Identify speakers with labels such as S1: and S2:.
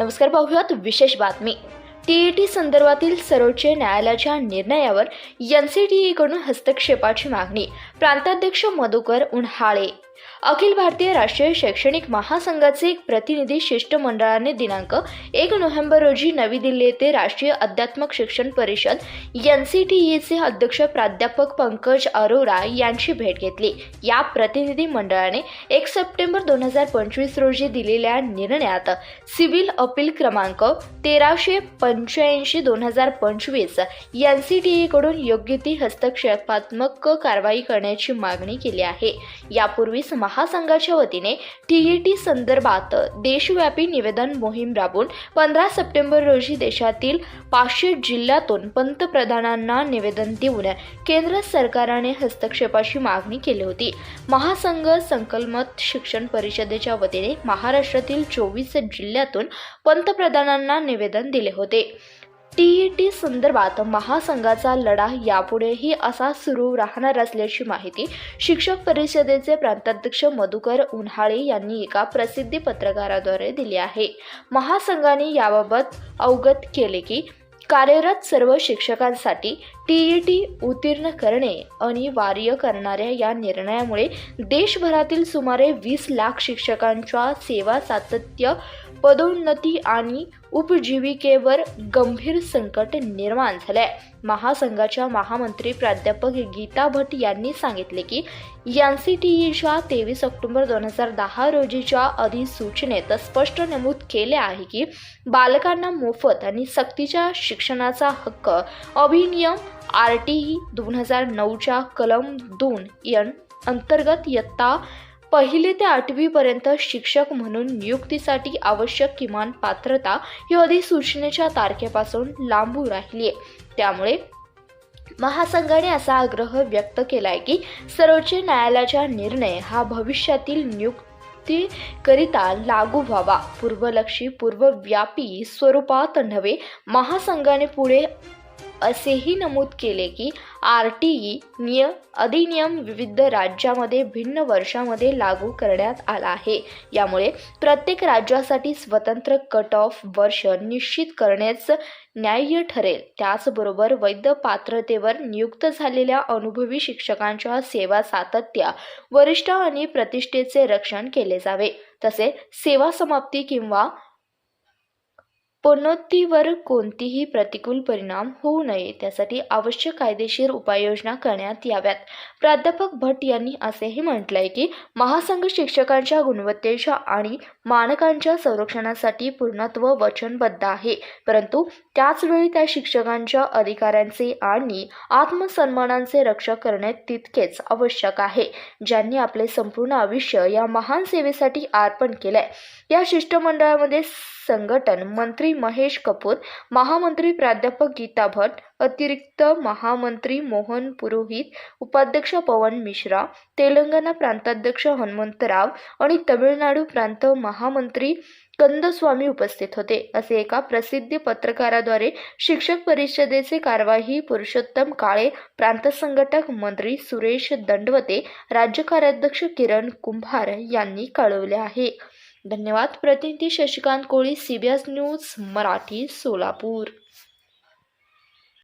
S1: नमस्कार पाहूयात विशेष बातमी. टीईटी संदर्भातील सर्वोच्च न्यायालयाच्या निर्णयावर एनसीटीईकडून हस्तक्षेपाची मागणी. प्रांताध्यक्ष मधुकर उन्हाळे. अखिल भारतीय राष्ट्रीय शैक्षणिक महासंघाचे एक प्रतिनिधी शिष्टमंडळाने दिनांक एक नोव्हेंबर रोजी नवी दिल्ली येथे राष्ट्रीय अध्यात्मक शिक्षण परिषद यन सी टी ईचे अध्यक्ष प्राध्यापक पंकज अरोरा यांची भेट घेतली. या प्रतिनिधी मंडळाने एक सप्टेंबर दोन हजार पंचवीस रोजी दिलेल्या निर्णयात सिव्हिल अपील क्रमांक तेराशे पंच्याऐंशी दोन हजार पंचवीस एन सी टी ईकडून योग्य ती हस्तक्षेपात्मक कारवाई करण्याची मागणी केली आहे. यापूर्वीच महासंघाच्या वतीने टीईटी संदर्भात देशव्यापी निवेदन मोहीम राबवून पंधरा सप्टेंबर रोजी देशातील पाचशे जिल्ह्यातून पंतप्रधानांना निवेदन देऊन केंद्र सरकारने हस्तक्षेपाची मागणी केली होती. महासंघ संकल्मत शिक्षण परिषदेच्या वतीने महाराष्ट्रातील चोवीस जिल्ह्यातून पंतप्रधानांना निवेदन दिले होते. टीईटी संदर्भात महासंघाचा लढा यापुढेही असा सुरू राहणार असल्याची माहिती शिक्षक परिषदेचे प्रांताध्यक्ष मधुकर उन्हाळे यांनी एका प्रसिद्धी पत्रकाराद्वारे दिली आहे. महासंघाने याबाबत अवगत केले की कार्यरत सर्व शिक्षकांसाठी टीईटी उत्तीर्ण करणे अनिवार्य करणाऱ्या या निर्णयामुळे देशभरातील सुमारे वीस लाख शिक्षकांच्या सेवा सातत्य पदोन्नती आणि उपजीविकेवर गंभीर संकट निर्माण झाले महासंघाच्या महामंत्री प्राध्यापक गीता भट यांनी सांगितले की एन सी टी ईच्या तेवीस ऑक्टोबर दोन हजार दहा रोजीच्या अधिसूचनेत स्पष्ट नमूद केले आहे की बालकांना मोफत आणि सक्तीच्या शिक्षणाचा हक्क अभिनियम आर टी ई दोन हजार नऊच्या कलम दोन यन अंतर्गत इयत्ता पहिली ते आठवीपर्यंत शिक्षक म्हणून नियुक्तीसाठी आवश्यक किमान पात्रता ही अधिसूचनेच्या तारखेपासून लांबू राहिली आहे त्यामुळे महासंघाने असा आग्रह व्यक्त केलाय की सर्वोच्च न्यायालयाचा निर्णय हा भविष्यातील नियुक्तीकरिता लागू व्हावा. पूर्वलक्षी पूर्वव्यापी स्वरूपात नव्हे महासंघाने पुढे असेही नमूद केले की आर टी ई निय अधिनियम विविध राज्यामध्ये भिन्न वर्षामध्ये लागू करण्यात आला आहे. यामुळे प्रत्येक राज्यासाठी स्वतंत्र कट ऑफ वर्ष निश्चित करण्यास न्याय्य ठरेल. त्याचबरोबर वैध पात्रतेवर नियुक्त झालेल्या अनुभवी शिक्षकांच्या सेवा सातत्य वरिष्ठ आणि प्रतिष्ठेचे रक्षण केले जावे. तसे सेवा समाप्ती किंवा पनोत्तीवर कोणतीही प्रतिकूल परिणाम होऊ नये. त्यासाठी आवश्यक कायदेशीर उपाययोजना करण्यात याव्यात. प्राध्यापक भट यांनी असेही म्हटलंय की महासंघ शिक्षकांच्या गुणवत्तेच्या आणि मानकांच्या संरक्षणासाठी पूर्णत्व वचनबद्ध आहे. परंतु त्याचवेळी त्या शिक्षकांच्या अधिकारांचे आणि आत्मसन्मानांचे रक्षक करणे तितकेच आवश्यक आहे. ज्यांनी आपले संपूर्ण आयुष्य या महान सेवेसाठी अर्पण केलंय. या शिष्टमंडळामध्ये संघटन मंत्री महेश कपूर महामंत्री प्राध्यापक गीता भट अतिरिक्त महामंत्री मोहन पुरोहित उपाध्यक्ष पवन मिश्रा तेलंगणा प्रांताध्यक्ष हनुमंतराव आणि तमिळनाडू प्रांत महामंत्री कंदस्वामी उपस्थित होते. असे एका प्रसिद्धी पत्रकाराद्वारे शिक्षक परिषदेचे कार्यवाही पुरुषोत्तम काळे प्रांत संघटक मंत्री सुरेश दंडवते राज्य कार्याध्यक्ष किरण कुंभार यांनी कळवले आहे. धन्यवाद. प्रतिनिधी शशिकांत कोळी सीबीएस न्यूज मराठी सोलापूर.